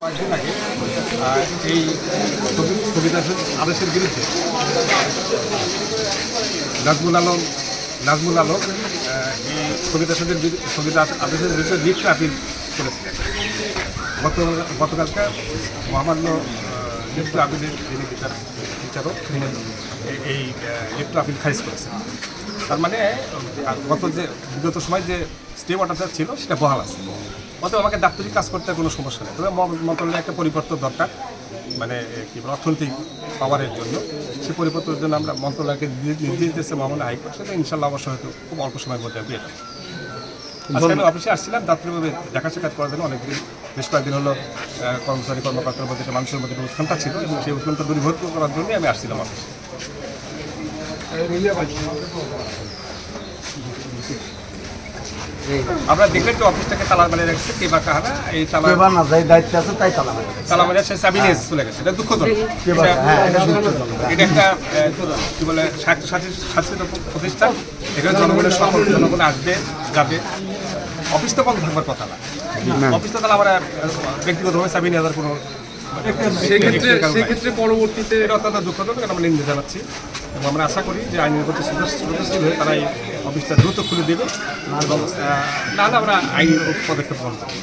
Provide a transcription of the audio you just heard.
এই স্থগিতাদেশ আদেশের বিরুদ্ধে নাজমুল আলম নাজমুল আলম স্থগিতাদেশের বিরু- স্থগিত আদেশের বিরুদ্ধে লিপ্ত আপিল করেছিলেন। গত গতকালকে মহামান্য আপিলের যিনি বিচার বিচারক, তিনি এই- এই লিপ্ত আপিল খারিজ করেছেন। তার মানে গত যে বিগত সময় যে স্টে অর্ডারটা ছিল, সেটা বহাল আছে। অতএব আমাকে দাপ্তরিক কাজ করতে কোনো সমস্যা নেই। তবে মন্ত্রণালয়ে একটা পরিবর্তন দরকার। মানে কি বলে অর্থনৈতিক পাওয়ারের জন্য। সেই পরিবর্তনের জন্য আমরা মন্ত্রণালয়কে নির্দেশ- দিয়েছে মহামান্য হাইকোর্ট সেটা ইনশাল্লাহ অবশ্য হয়তো খুব অল্প সময়ের মধ্যে পেয়ে যাবে আজকে আমি অফিসে আসছিলাম দাপ্তরিকভাবে দেখা সাক্ষাৎ করার জন্য অনেকদিন বেশ কয়েকদিন হলো কর্মচারী কর্মকর্তার মধ্যে একটা মানুষের মধ্যে উৎকণ্ঠা ছিল এবং সেই উৎকণ্ঠা দূরীভূত করার জন্যই আমি আসছিলাম অফিসে। আমরা দেখলেন তো অফিসটাকে তালা মারিয়ে রেখেছে কে বা কাহারা এই তালা এবার না যাই দায়িত্বে আছে তাই তালা মারে তালা মারিয়ে সে চাবি নিয়ে চলে গেছে এটা দুঃখজনক। এটা- হ্যাঁ এটা একটা কি বলে স্বার্থ- প্রতিষ্ঠান এখানে জনগণের সকল জনগণ আসবে যাবে। অফিস তো বন্ধ থাকবার কথা না। অফিস তো তাহলে আমরা ব্যক্তিগতভাবে চাবি নিয়ে যাওয়ার কোনো সেক্ষেত্রে সেক্ষেত্রে পরবর্তীতে এটা অত্যন্ত দুঃখজনক এটা আমরা নিন্দা জানাচ্ছি। এবং আমরা আশা করি যে আইনের প্রতি শ্রদ্ধাশীল হয়ে তারা এই অফিসটা দ্রুত খুলে দেবে। এবং আহ, না হলে আমরা আইনি পদক্ষেপ গ্রহণ করব।